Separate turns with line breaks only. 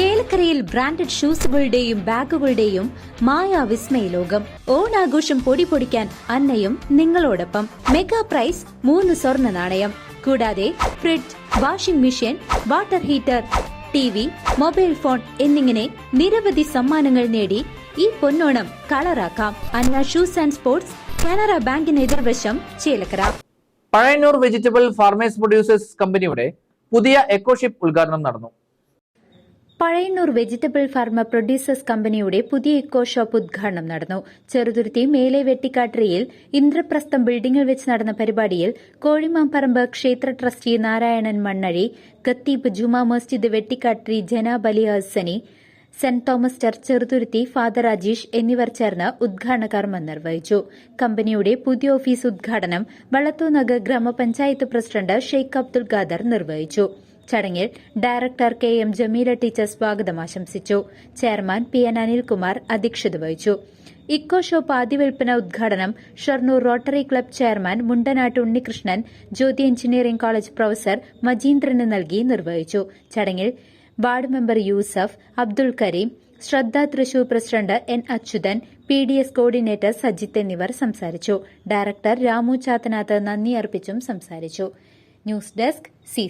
ചേലക്കരയിൽ ബ്രാൻഡഡ് ഷൂസുകളുടെയും ബാഗുകളുടെയും മായാ വിസ്മയ ലോകം ഓണാഘോഷം പൊടി പൊടിക്കാൻ അന്നയും നിങ്ങളോടൊപ്പം. മെഗാ പ്രൈസ് മൂന്ന് സ്വർണ നാണയം. കൂടാതെ fridge washing machine water heater T V mobile phone എന്നിങ്ങനെ നിരവധി സമ്മാനങ്ങൾ നേടി ഈ Ponnonam കളറാക്കാം. Anna shoes and sports Canara ബാങ്കിന് എതിർവശം Chelakkara.
Pazhayannur vegetable farmers producers കമ്പനിയുടെ പുതിയ എക്കോഷിപ്പ് ഉദ്ഘാടനം നടന്നു.
പഴയന്നൂർ വെജിറ്റബിൾ ഫാർമ പ്രൊഡ്യൂസേഴ്സ് കമ്പനിയുടെ പുതിയ ഇക്കോ ഷോപ്പ് ഉദ്ഘാടനം നടന്നു. ചെറുതുരുത്തി മേലെ വെട്ടിക്കാട്ടരിയിൽ ഇന്ദ്രപ്രസ്ഥം ബിൽഡിംഗിൽ വെച്ച് നടന്ന പരിപാടിയിൽ കോഴിമാമ്പറമ്പ് ക്ഷേത്ര ട്രസ്റ്റി നാരായണൻ മണ്ണഴി ഖത്തീബ് Juma Masjid Vettikkattiri ജനാബ് Ali Hasani saint Thomas church Cheruthuruthy father Ajeesh എന്നിവർ ചേർന്ന് ഉദ്ഘാടന കർമ്മം നിർവഹിച്ചു. കമ്പനിയുടെ പുതിയ ഓഫീസ് ഉദ്ഘാടനം വള്ളത്തൂനഗർ ഗ്രാമപഞ്ചായത്ത് പ്രസിഡന്റ് ഷെയ്ഖ് അബ്ദുൽ ഖാദർ നിർവഹിച്ചു. ചടങ്ങിൽ director K M Jameela teacher സ്വാഗതം ആശംസിച്ചു. ചെയർമാൻ പി എൻ അനിൽകുമാർ അധ്യക്ഷത വഹിച്ചു. ഇക്കോ ഷോപ്പ് ആദ്യ വിൽപ്പന ഉദ്ഘാടനം Shoranur rotary club chairman Mundanatt Unnikrishnan Jyothi engineering college professor മജീന്ദ്രന് നൽകി നിർവഹിച്ചു. ചടങ്ങിൽ ward member Yusuf Abdul Kareem Shraddha Thrissur president N Achuthan P D S coordinator Sajith എന്നിവർ സംസാരിച്ചു. ഡയറക്ടർ രാമു ചാത്തനാഥ് നന്ദി അർപ്പിച്ചും സംസാരിച്ചു. News desk C